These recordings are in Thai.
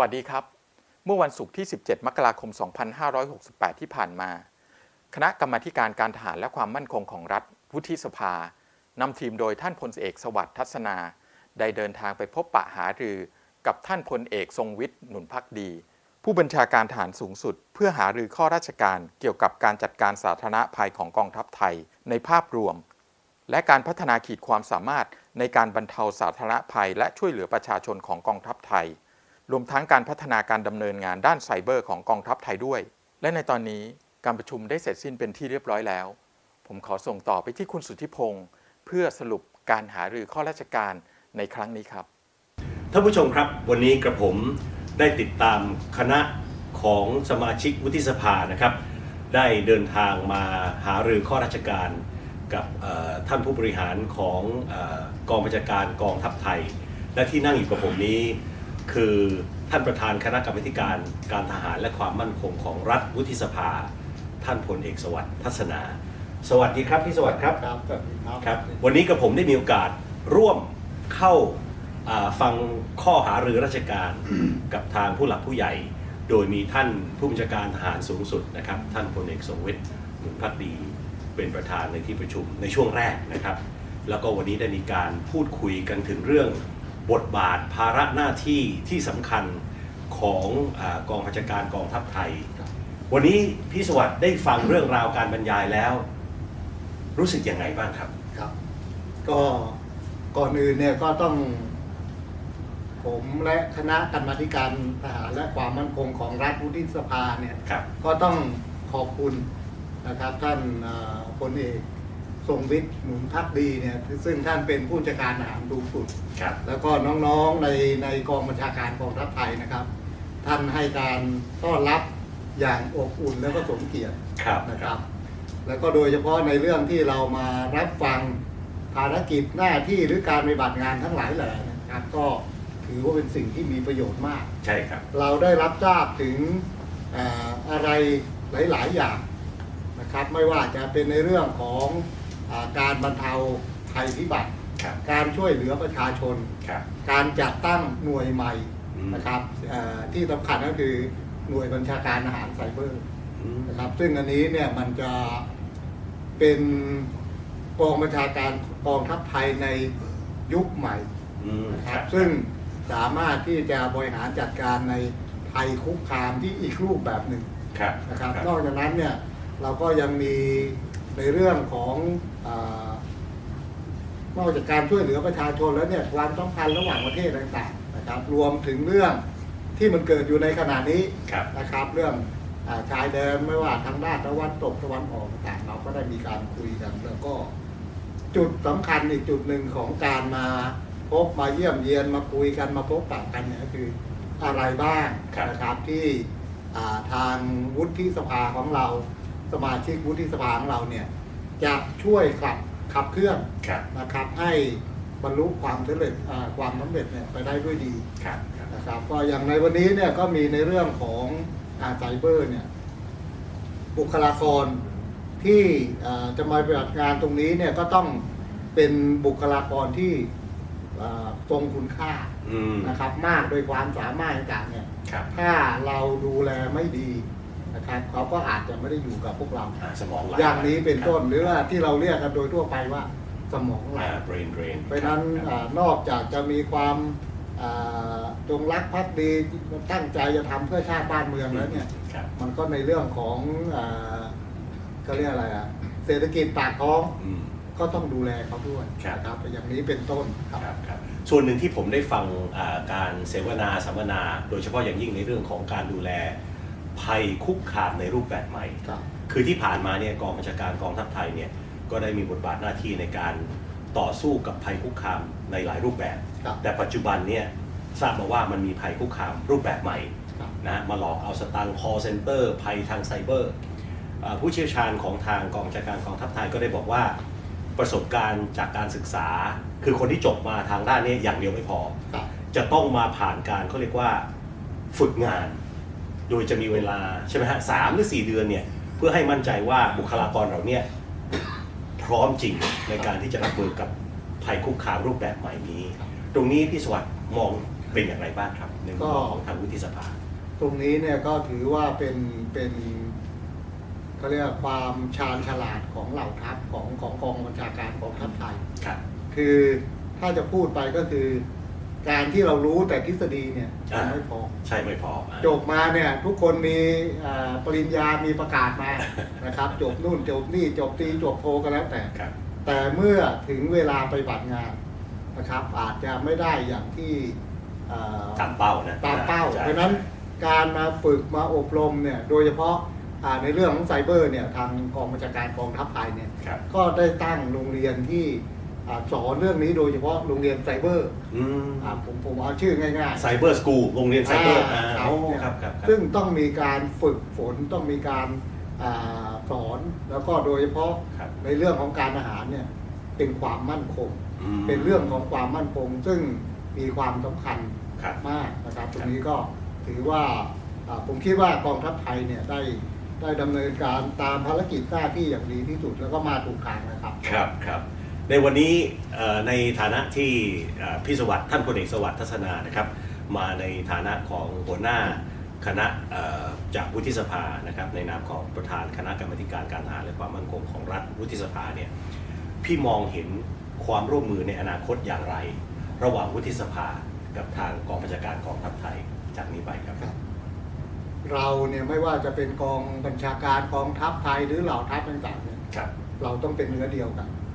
วัสดีครับ เมื่อวันศุกร์ที่ 17 มกราคม 2568 ที่ผ่านมา คณะกรรมาการการทหารและความมั่นคงของรัฐ วุฒิสภานำทีมโดยท่านพลเอกสวัสดิ์ทัศนา ได้เดินทางไปพบปะหารือกับท่านพลเอกทรงวิทย์หนุนพักดี ผู้บัญชาการทหารสูงสุด เพื่อหารือข้อราชการเกี่ยวกับการจัดการสาธารณภัยของกองทัพไทยในภาพรวม และการพัฒนาขีดความสามารถในการบรรเทาสาธารณภัย และช่วยเหลือประชาชนของกองทัพไทย รวมทั้งการพัฒนาการดำเนินงานด้านไซเบอร์ของกองทัพไทยด้วย และในตอนนี้การประชุมได้เสร็จสิ้นเป็นที่เรียบร้อยแล้ว ผมขอส่งต่อไปที่คุณสุทธิพงศ์เพื่อสรุปการหารือข้อราชการในครั้งนี้ครับท่านผู้ชมครับวันนี้กระผมได้ติดตามคณะของสมาชิกวุฒิสภานะครับ ได้เดินทางมาหารือข้อราชการกับท่านผู้บริหารของอกองบัญชาการกองทัพไทย และที่นั่งอยู่กับผมนี้ คือท่านประธานคณะกรรมาธิการการทหารและความมั่นคงของรัฐวุฒิสภา ท่านพลเอกสวัสดิ์ทัศนา สวัสดีครับพี่สวัสดิ์ครับครับสวัสดีครับครับวันนี้กับผมได้มีโอกาสร่วมเข้าอ่าฟังข้อหารือราชการกับทางผู้หลักผู้ใหญ่ โดยมีท่านผู้บัญชาการทหารสูงสุดนะครับ ท่านพลเอกสงวิทย์หนุนพักดีเป็นประธานในที่ประชุมในช่วงแรกนะครับ แล้วก็วันนี้ได้มีการพูดคุยกันถึงเรื่อง บทบาทภาระหน้าที่ที่สำคัญของอากองบัญชาการกองทัพไทย วันนี้พี่สวัสดิ์ได้ฟังเรื่องราวการบรรยายแล้ว รู้สึกยังไงบ้างครับครับ ก็ก่อนอื่นเนี่ยก็ต้อง ผมและคณะกรรมาธิการทหารและความมั่นคงของรัฐวุฒิสภาเนี่ยครับก็ต้องขอบคุณนะครับท่านเอ่อพลเอก ทรงวิทย์หนุนพักดีเนี่ยซึ่งท่านเป็นผู้จัดการทหารสูงสุด ครับ แล้วก็น้องๆในในกองบัญชาการกองทัพไทยนะครับ ท่านให้การต้อนรับอย่างอบอุ่นแล้วก็สมเกียรติครับนะครับ แล้วก็โดยเฉพาะในเรื่องที่เรามารับฟังภารกิจหน้าที่หรือการปฏิบัติงานทั้งหลายแหล่นะครับ ก็ถือว่าเป็นสิ่งที่มีประโยชน์มาก ใช่ครับ เราได้รับทราบถึงเอ่ออะไรหลาย ๆ อย่างนะครับ ไม่ว่าจะเป็นในเรื่องของอา การบรรเทาภัยพิบัติครับการช่วยเหลือประชาชนครับการจัดตั้งหน่วยใหม่อืมนะครับเอ่อที่สำคัญก็คือหน่วยบัญชาการอาหารไซเบอร์อืมนะครับซึ่งอันนี้เนี่ยมันจะเป็นกองบัญชาการกองทัพไทยในยุคใหม่อืมนะคครัรับบซึ่งสามารถที่จะบริหารจัดการในภัยคุกคามที่อีกรูปแบบหนึ่งครับนะครับนอกจากนั้นเนี่ยเราก็ยังมี ในเรื่องของอานอกจากการช่วยเหลือประชาชนแล้วเนี่ยความสัมพันธ์ระหว่างประเทศต่างๆนะครับ รวมถึงเรื่องที่มันเกิดอยู่ในขณะนี้ครับนะครับ เรื่องอาชายแดนไม่ว่าทางด้านตะวันตกตะวันออกต่างๆเราก็ได้มีการคุยกัน แล้วก็จุดสำคัญอีกจุดหนึ่งของการมาพบมาเยี่ยมเยียนมาคุยกันมาพบปะกันเนี่ยก็คืออะไรบ้างครับนะครับที่อ่าทางวุฒิสภาของเรา สมาชิกวุฒิสภาของเราเนี่ยจะช่วยขับขับเคลื่อนครับนะครับให้บรรลุความสำเร็จอ่าความสำเร็จเนี่ยไปได้ด้วยดีครับครับนะครับก็อย่างในวันนี้เนี่ยก็มีในเรื่องของอาไซเบอร์เนี่ยบุคลากรที่อ่าจะมาปฏิบัติงานตรงนี้เนี่ยก็ต้องเป็นบุคลากรที่อ่าทรงคุณค่าอืมนะครับมากโดยความสามารถต่างๆเนี่ย ครับ ถ้าเราดูแลไม่ดี นะครับเขาก็อาจจะไม่ได้อยู่กับพวกเราอ่าสมองไหลอย่างนี้เป็นต้นหรือว่าที่เราเรียกกันโดยทั่วไปว่าสมองไหลอ่า brain drain เพราะฉะนั้นครับอานอกจากจะมีความอ่าจงรักภักดีตั้งใจจะทำเพื่อชาติบ้านเมืองแล้วเนี่ย ครับ มันก็ในเรื่องของอ่าเขาเรียกอะไรอะเศรษฐกิจปากท้องอืม ก็ต้องดูแลเขาด้วยครับ นะครับอย่างนี้เป็นต้นครับ ครับครับส่วนหนึ่งที่ผมได้ฟังอ่าการเสวนาสัมมนา โดยเฉพาะอย่างยิ่งในเรื่องของการดูแล ภัยคุกคามในรูปแบบใหม่ ครับ คือที่ผ่านมาเนี่ยกองบัญชาการกองทัพไทยเนี่ยก็ได้มีบทบาทหน้าที่ในการต่อสู้กับภัยคุกคามในหลายรูปแบบ ครับ แต่ปัจจุบันเนี่ยทราบมาว่ามันมีภัยคุกคามรูปแบบใหม่ครับ นะมาหลอกเอาสตางค์ call center ภัยทางไซเบอร์อ่าผู้เชี่ยวชาญของทางกองบัญชาการกองทัพไทยก็ได้บอกว่า ประสบการณ์จากการศึกษา คือคนที่จบมาทางด้านนี้อย่างเดียวไม่พอ ครับ จะต้องมาผ่านการเขาเรียกว่าฝึกงาน โดยจะมีเวลาใช่ไหมฮะสามหรือสี่เดือนเนี่ยเพื่อให้มั่นใจว่าบุคลากรเราเนี่ยพร้อมจริงในการที่จะรับมือกับภัยคุกคามรูปแบบใหม่นี้ ตรงนี้พี่สวัสดิ์มองเป็นอย่างไรบ้างครับในมุมมองของทางวุฒิสภา ตรงนี้เนี่ยก็ถือว่าเป็นเป็นเขาเรียกว่าความชาญฉลาดของเหล่าทัพของของกองบัญชาการของทัพไทย ครับ คือถ้าจะพูดไปก็คือ การที่เรารู้แต่ทฤษฎีเนี่ยอ่ายังไม่พอ ใช่ไม่พออ่าจบมาเนี่ย ทุกคนมีอ่าปริญญามีประกาศมานะครับ จบนู่นจบนี่จบตรีจบโทก็แล้วแต่ครับแต่เมื่อถึงเวลาไปบัติงานนะครับ อาจจะไม่ได้อย่างที่อ่าตามเป้านะตามเป้าใช่เพราะฉะนั้นการมาฝึกมาอบรมเนี่ยโดยเฉพาะอ่าในเรื่องของไซเบอร์เนี่ยทางกองบัญชาการกองทัพไทยเนี่ยครับก็ได้ตั้งโรงเรียนที่อ่า สอนเรื่องนี้โดยเฉพาะโรงเรียนไซเบอร์อืมอ่าผมผมเอาชื่อง่ายๆไซเบอร์สกูลโรงเรียนไซเบอร์อ่าอ่าโอ้เนี่ยครับครับครับซึ่งต้องมีการฝึกฝนต้องมีการอาสอนแล้วก็โดยเฉพาะครับในเรื่องของการอาหารเนี่ยเป็นความมั่นคง อืม เป็นเรื่องของความมั่นคง ซึ่งมีความสำคัญครับมากนะครับคตรับรงนี้ก็ถือว่าอ่าผมคิดว่ากองทัพไทยเนี่ยได้ได้ดำเนินการตามภารกิจหน้าที่อย่างดีที่สุดแล้วก็มาถูกทางนะครับ ครับครับ ในวันนี้เอ่อในฐานะที่เอ่อพี่สวัสดิ์ท่านพลเอกสวัสดิ์ทัศนานะครับมาในฐานะของหัวหน้าคณะเอ่อจากวุฒิสภานะครับในนามของประธานคณะกรรมาธิการการทหารและความมั่นคงของรัฐวุฒิสภาเนี่ยพี่มองเห็นความร่วมมือในอนาคตอย่างไร ระหว่างวุฒิสภากับทางกองบัญชาการกองทัพไทยจากนี้ไปครับครับเราเนี่ยไม่ว่าจะเป็นกองบัญชาการกองทัพไทยหรือเหล่าทัพต่างๆเนี่ยครับเราต้องเป็นเนื้อเดียวกันอืม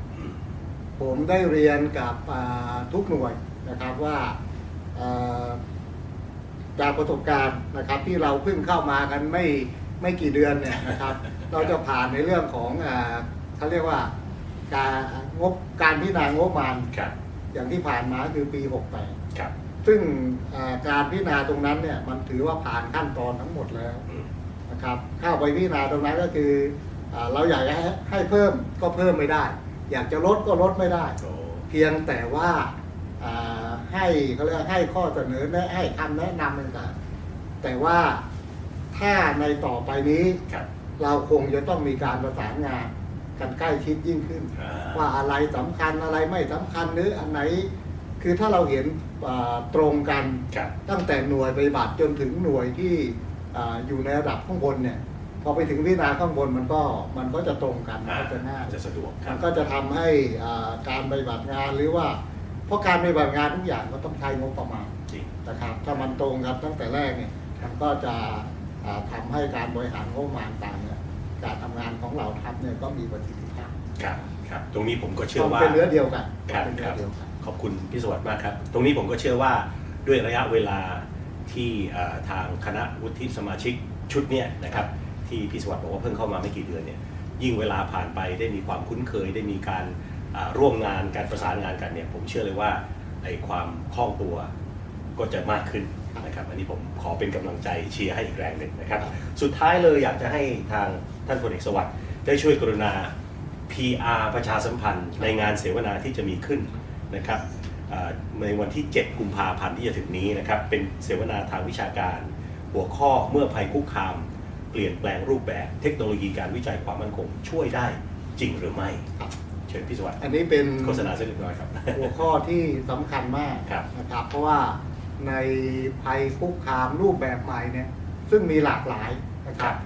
ผมได้เรียนกับอ่าทุกหน่วยนะครับว่าอ่าจากประสบการณ์นะครับที่เราเพิ่งเข้ามากันไม่ไม่กี่เดือนเนี่ยนะครับ เราจะผ่านในเรื่องของอ่าเขาเรียกว่าการงบการพิจารณางบประมาณครับอย่างที่ผ่านมาคือปี 68ครับซึ่งอ่าการพิจารณาตรงนั้นเนี่ยมันถือว่าผ่านขั้นตอนทั้งหมดแล้วอืมนะครับเข้าไปพิจารณาตรงนั้นก็คืออาเราอยากจะให้ให้เพิ่มก็เพิ่มไม่ได้ อยากจะลดก็ลดไม่ได้โอ้เพียงแต่ว่าอ่าให้เขาเรียกว่าให้ข้อเสนอแนะให้คำแนะนำต่างๆแต่ว่าถ้าในต่อไปนี้ครับเราคงจะต้องมีการประสานงานกันใกล้ชิดยิ่งขึ้นอ่าว่าอะไรสำคัญอะไรไม่สำคัญหรืออันไหนคือถ้าเราเห็นอ่าตรงกันครับตั้งแต่หน่วยปฏิบัติจนถึงหน่วยที่อาอยู่ในระดับข้างบนเนี่ย พอไปถึงวินาข้างบนมันก็มันก็จะตรงกันมันก็จะง่ายจะสะดวกครัมับนก็จะทำให้อ่าการปฏิบัติงานหรือว่า เพราะการปฏิบัติงานทุกอย่างก็ต้องใช้งบประมาณจริงนะครับถ้ามันตรงกันตั้งแต่แรกเนี่ยมันก็จะอ่าทำให้การบริหารงบประมาณต่างเนี่ยการทำงานของเราทัพเนี่ยก็มีประสิทธิภาพครับครับตรงนี้ผมก็เชื่อต้องว่าเป็นเนื้อเดียวกันครับเป็นคเนื้รัอบเดียวกันขอบคุณพี่สวัสดิ์มากครับ ตรงนี้ผมก็เชื่อว่าด้วยระยะเวลาที่เอ่อทางคณะวุฒิสมาชิกชุดเนี้ยนะครับ ที่พี่สวัสดิ์บอกว่าเพิ่งเข้ามาไม่กี่เดือนเนี่ยยิ่งเวลาผ่านไปได้มีความคุ้นเคย ได้มีการร่วมงานการประสานงานกันเนี่ยผมเชื่อเลยว่าไอ้ความคล่องตัวก็จะมากขึ้นนะครับอันนี้ผมขอเป็นกำลังใจเชียร์ให้อีกแรงหนึ่งนะครับ สุดท้ายเลยอยากจะให้ทางท่านพลเอกสวัสดิ์ได้ช่วยกรุณา PR ประชาสัมพันธ์ในงานเสวนาที่จะมีขึ้นนะครับในวันที่ 7 กุมภาพันธ์ที่จะถึงนี้นะครับเป็นเสวนาทางวิชาการ หัวข้อเมื่อภัยคุกคาม เปลี่ยนแปลงรูปแบบเทคโนโลยีการวิจัยความมั่นคงช่วยได้จริงหรือไม่ครับเชิญพี่สวัสดิ์อันนี้เป็นโฆษณาเสร็จเรียบร้อยครับ หัวข้อที่สำคัญมากครับ นะครับ เพราะว่าในภัยคุกคามรูปแบบใหม่เนี่ยซึ่งมีหลากหลายนะคครัรับบ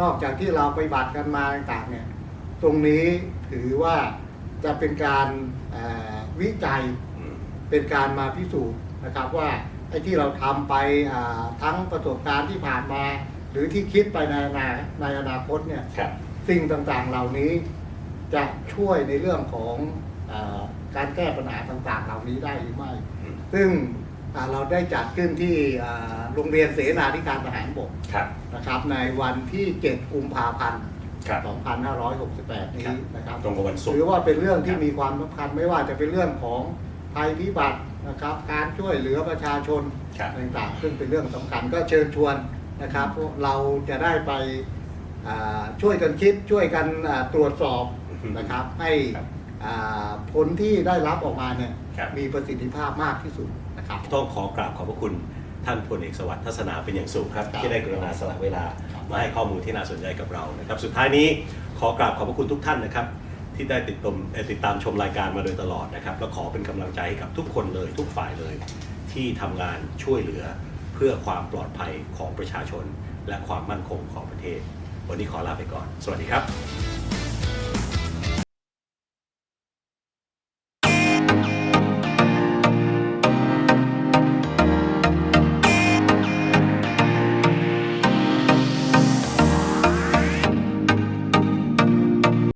นอกจากที่เราไปบัตรกันมาต่างๆเนี่ยตรงนี้ถือว่าจะเป็นการเอ่อวิจัย อืม เป็นการมาพิสูจน์นะครับว่าไอ้ที่เราทำไปอ่าทั้งประสบการณ์ที่ผ่านมา หรือที่คิดไปในอนาในอนาคตเนี่ยครับ สิ่งต่างๆเหล่านี้จะช่วยในเรื่องของอาการแก้ปัญหาต่างๆ เหล่านี้ได้หรือไม่ อืม ซึ่งอ่าเราได้จัดขึ้นที่อ่าโรงเรียนเสนาธิการทหารบกครับนะครับ ในวันที่ 7 กุมภาพันธ์ ครับ 2568 นี้นะครับ ตรงกับวันศุกถือร์ว่าเป็นเรื่องที่ครับมีความสำคัญไม่ว่าจะเป็นเรื่องของภัยพิบัตินะครับ การช่วยเหลือประชาชนครับ ต่างๆซึ่งเป็นเรื่องสำคัญก็เชิญชวน นะครับพวกเราจะได้ไปอ่าช่วยกันคิดช่วยกันอ่าตรวจสอบนะครับให้ครับอ่าผลที่ได้รับออกมาเนี่ยครับมีประสิทธิภาพมากที่สุดนะครับต้องขอกราบขอบพระคุณท่านพลเอกสวัสดิ์ทัศนาเป็นอย่างสูงครับครับที่ได้กรุณาสละเวลาครับมาให้ข้อมูลที่น่าสนใจกับเรานะครับ สุดท้ายนี้ขอกราบขอบพระคุณทุกท่านนะครับที่ได้ติดตามเอ่อติดตามชมรายการมาโดยตลอดนะครับ และขอเป็นกำลังใจให้กับทุกคนเลยทุกฝ่ายเลยทที่ทำงานช่วยเหลือ เพื่อความปลอดภัยของประชาชน และความมั่นคงของประเทศ วันนี้ขอลาไปก่อน สวัสดีครับ